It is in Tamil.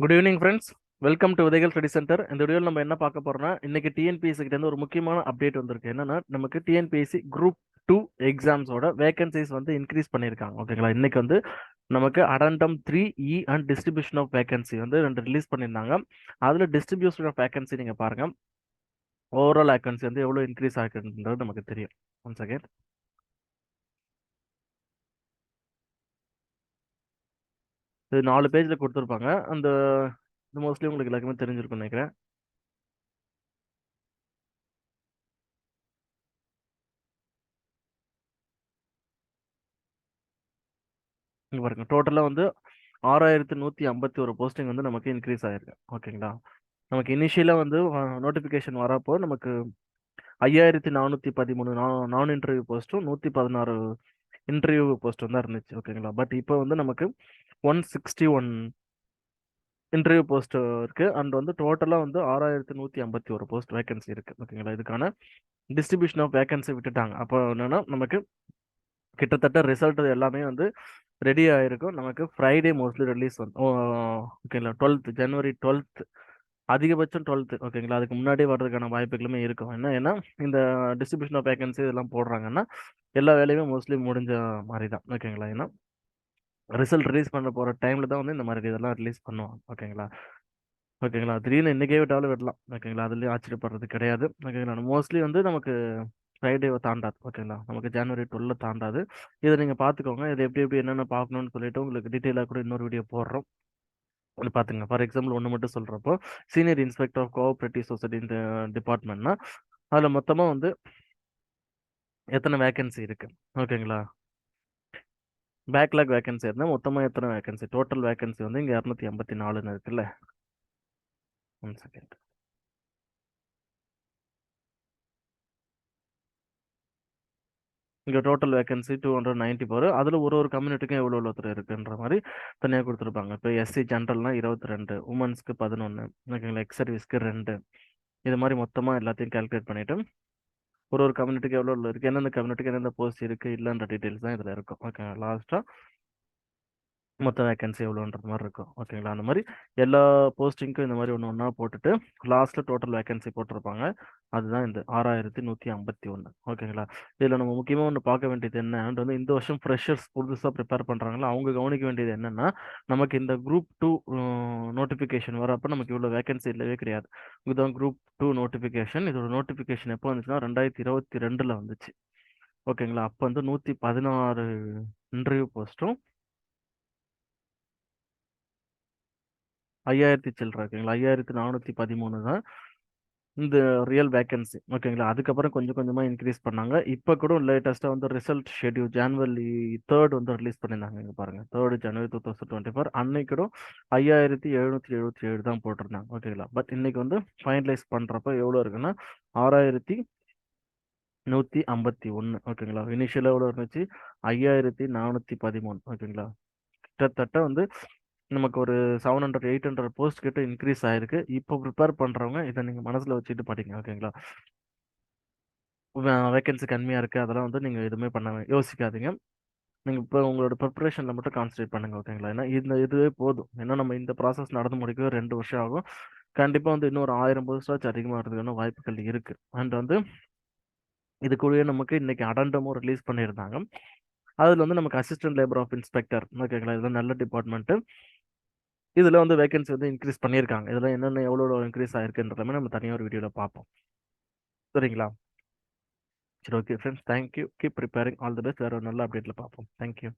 Good evening friends welcome to விதைகள் ஸ்டடி சென்டர் இந்த வீடியோவில் நம்ம என்ன பார்க்க போறோம்னா இன்னைக்கு டிஎன்பிஎஸ்சி கிட்ட இருந்து ஒரு முக்கியமான அப்டேட் வந்திருக்கு. என்னன்னா நமக்கு டிஎன்பிஎஸ்சி குரூப் டூ எக்ஸாம்ஸோட வேகன்சிஸ் வந்து இன்க்ரீஸ் பண்ணியிருக்காங்க. ஓகேங்களா இன்னைக்கு வந்து நமக்கு addendum three E and distribution of vacancy வந்து ரெண்டு ரிலீஸ் பண்ணியிருந்தாங்க. அதில் டிஸ்ட்ரிபியூஷன் ஆஃப் வேகன்சி நீங்கள் பாருங்க. ஓவரால் வேகன்சி வந்து எவ்வளோ இன்க்ரீஸ் ஆகிருக்குன்றது நமக்கு தெரியும். ஒன் செகண்ட் இது நாலு பேஜில் கொடுத்துருப்பாங்க. அந்த இது மோஸ்ட்லி உங்களுக்கு எல்லாருக்குமே தெரிஞ்சிருக்கும்னு நினைக்கிறேன். இங்கே பாருங்க. டோட்டலாக வந்து ஆறாயிரத்தி நூற்றி ஐம்பத்தி ஒரு போஸ்டிங் வந்து நமக்கு இன்க்ரீஸ் ஆயிருக்கு. ஓகேங்களா? நமக்கு இனிஷியலாக வந்து நோட்டிஃபிகேஷன் வரப்போ நமக்கு ஐயாயிரத்தி நானூற்றி பதிமூணு நான் இன்டர்வியூ போஸ்ட்டும் நூற்றி பதினாறு இன்டர்வியூ போஸ்ட் தான் இருந்துச்சு ஓகேங்களா பட் இப்போ வந்து நமக்கு one sixty one interview post இருக்கு. அண்ட் வந்து டோட்டலாக வந்து ஆறாயிரத்தி நூற்றி ஐம்பத்தி ஒரு போஸ்ட் வேகன்சி இருக்கு ஓகேங்களா இதுக்கான டிஸ்ட்ரிபியூஷன் ஆஃப் வேகன்சி விட்டுட்டாங்க. அப்போ என்னன்னா நமக்கு கிட்டத்தட்ட ரிசல்ட் எல்லாமே வந்து ரெடி ஆகிருக்கும் நமக்கு ஃப்ரைடே மோஸ்ட்லி ரிலீஸ் வந்து ஓகேங்களா டுவெல்த் ஜனவரி டுவெல்த் அதிகபட்சம் டுவெல்த்து. ஓகேங்களா அதுக்கு முன்னாடியே வர்றதுக்கான வாய்ப்புகளுமே இருக்கும். என்ன ஏன்னா இந்த டிஸ்ட்ரிபியூஷன் ஆஃப் வேகன்சி இதெல்லாம் போடுறாங்கன்னா எல்லா வேலையுமே மோஸ்ட்லி முடிஞ்ச மாதிரி தான் ஓகேங்களா ஏன்னா ரிசல்ட் ரிலீஸ் பண்ண போகிற டைமில் தான் வந்து இந்த மாதிரி இதெல்லாம் ரிலீஸ் பண்ணுவாங்க. ஓகேங்களா ஓகேங்களா திடீர்னு இன்றைக்கே விட்டாலும் விடலாம். ஓகேங்களா அதுலேயும் ஆச்சரியப்படுறது கிடையாது. ஓகேங்களா மோஸ்ட்லி வந்து நமக்கு ஃப்ரைடே தாண்டாது. ஓகேங்களா நமக்கு ஜனவரி டுவெல்ல தாண்டாது. இதை நீங்கள் பார்த்துக்கோங்க. இது எப்படி எப்படி என்னென்ன பார்க்கணும்னு சொல்லிட்டு உங்களுக்கு டீட்டெயிலாக கூட இன்னொரு வீடியோ போடுறோம். பார்த்துங்க ஃபார் எக்ஸாம்பிள் ஒன்று மட்டும் சொல்கிறப்போ senior inspector of cooperative society இந்த டிபார்ட்மெண்ட்னா அதில் மொத்தமாக வந்து எத்தனை வேகன்சி இருக்குது ஓகேங்களா? பேக்லாக் வேகன்சி இருந்தால் மொத்தமாக எத்தனை வேகன்சி? டோட்டல் வேகன்சி வந்து இங்கே இரநூத்தி ஐம்பத்தி நாலுன்னு இருக்குல்ல? One second. இங்கே total vacancy two hundred ninety four அதில் ஒரு ஒரு கம்யூனிட்டிக்கும் எவ்வளோ ஒருத்தர் இருக்குன்ற மாதிரி தனியாக கொடுத்துருப்பாங்க. இப்போ எஸ்சி ஜென்ரல்னால் இருபத்தி ரெண்டு உமன்ஸ்க்கு பதினொன்று ஓகேங்களா எக்ஸ் சர்வீஸ்க்கு ரெண்டு. இது மாதிரி மொத்தமாக எல்லாத்தையும் கால்குலேட் பண்ணிவிட்டு ஒரு ஒரு கம்யூனிட்டிக்கு எவ்வளோ இருக்குது எந்தெந்த கம்யூனிட்டிக்கு எந்தெந்த போஸ்ட் இருக்குது இல்லைன்ற டீட்டெயில்ஸ் தான் இதில் இருக்கும். ஓகே லாஸ்ட்டாக மொத்த வேக்கன்சி எவ்வளோன்ற மாதிரி இருக்கும். ஓகேங்களா? அந்த மாதிரி எல்லா போஸ்டிங்க்கும் இந்த மாதிரி ஒன்று ஒன்றா போட்டுட்டு லாஸ்ட்டில் டோட்டல் வேக்கன்சி போட்டிருப்பாங்க. அதுதான் இந்த ஆறாயிரத்தி நூற்றி ஐம்பத்தி ஒன்று ஓகேங்களா? இதில் நம்ம முக்கியமாக ஒன்று பார்க்க வேண்டியது என்ன வந்து இந்த வருஷம் ஃப்ரெஷர்ஸ் புதுசாக ப்ரிப்பேர் பண்ணுறாங்களா அவங்க கவனிக்க வேண்டியது என்னென்னா நமக்கு இந்த குரூப் டூ நோட்டிஃபிகேஷன் வரப்போ நமக்கு இவ்வளோ வேகன்சி இல்லவே கிடையாது. இதுதான் குரூப் டூ நோட்டிஃபிகேஷன் இதோட நோட்டிஃபிகேஷன் எப்போ வந்துச்சுன்னா ரெண்டாயிரத்தி இருபத்தி ரெண்டில் வந்துச்சு. ஓகேங்களா? அப்போ வந்து நூற்றி பதினாறு இன்டர்வியூ போஸ்ட்டும் ஐயாயிரத்தி சில்லற ஓகேங்களா ஐயாயிரத்தி நானூற்றி பதிமூணு தான் இந்த ரியல் வேக்கன்சி ஓகேங்களா? அதுக்கப்புறம் கொஞ்சம் கொஞ்சமாக இன்க்ரீஸ் பண்ணாங்க. இப்போ கூட லேட்டஸ்ட்டாக வந்து ரிசல்ட் ஷெட்யூல் ஜான்வரி தேர்ட் வந்து ரிலீஸ் பண்ணியிருந்தாங்க. இங்கே பாருங்கள் third January two thousand twenty four அன்னைக்கு கூட ஐயாயிரத்தி எழுநூற்றி எழுபத்தி ஏழு தான் போட்டிருந்தாங்க. ஓகேங்களா? பட் இன்னைக்கு வந்து ஃபைனலைஸ் பண்ணுறப்ப எவ்வளோ இருக்குன்னா ஆறாயிரத்தி நூற்றி ஐம்பத்தி ஒன்று ஓகேங்களா? இனிஷியலாக எவ்வளோ இருந்துச்சு? ஐயாயிரத்தி நானூற்றி பதிமூணு. ஓகேங்களா? கிட்டத்தட்ட வந்து நமக்கு ஒரு seven hundred eight hundred post கிட்ட இன்க்ரீஸ் ஆயிருக்கு. இப்போ ப்ரிப்பேர் பண்ணுறவங்க இதை நீங்கள் மனசில் வச்சுட்டு பாட்டிங்க ஓகேங்களா வேகன்சி கம்மியாக இருக்குது அதெல்லாம் வந்து நீங்கள் எதுவுமே பண்ண யோசிக்காதீங்க. நீங்கள் இப்போ உங்களோட ப்ரிப்பரேஷனில் மட்டும் கான்சன்ட்ரேட் பண்ணுங்க ஓகேங்களா ஏன்னா இந்த இதுவே போதும். ஏன்னா நம்ம இந்த ப்ராசஸ் நடந்து முடிக்கவே ரெண்டு வருஷம் ஆகும். கண்டிப்பாக வந்து இன்னொரு ஆயிரம் போஸ்டாச்சு அதிகமாக இருக்கிறதுக்கான வாய்ப்புகள் இருக்குது அண்ட் வந்து இதுக்குள்ளேயே நமக்கு இன்னைக்கு அடண்டமும் ரிலீஸ் பண்ணியிருந்தாங்க. அதில் வந்து நமக்கு அசிஸ்டன்ட் லேபர் ஆஃப் இன்ஸ்பெக்டர் ஓகேங்களா இதெல்லாம் நல்ல டிபார்ட்மெண்ட்டு இதில் வந்து வேகன்சி வந்து இன்க்ரீஸ் பண்ணியிருக்காங்க. இதில் என்னென்ன எவ்வளோ இன்க்ரீஸ் ஆயிருக்குன்றமே நம்ம தனியாக ஒரு வீடியோவில் பார்ப்போம் சரிங்களா? சரி okay friends thank you keep preparing all the best வேறு ஒரு நல்ல அப்டேட்டில் பார்ப்போம் தேங்க்யூ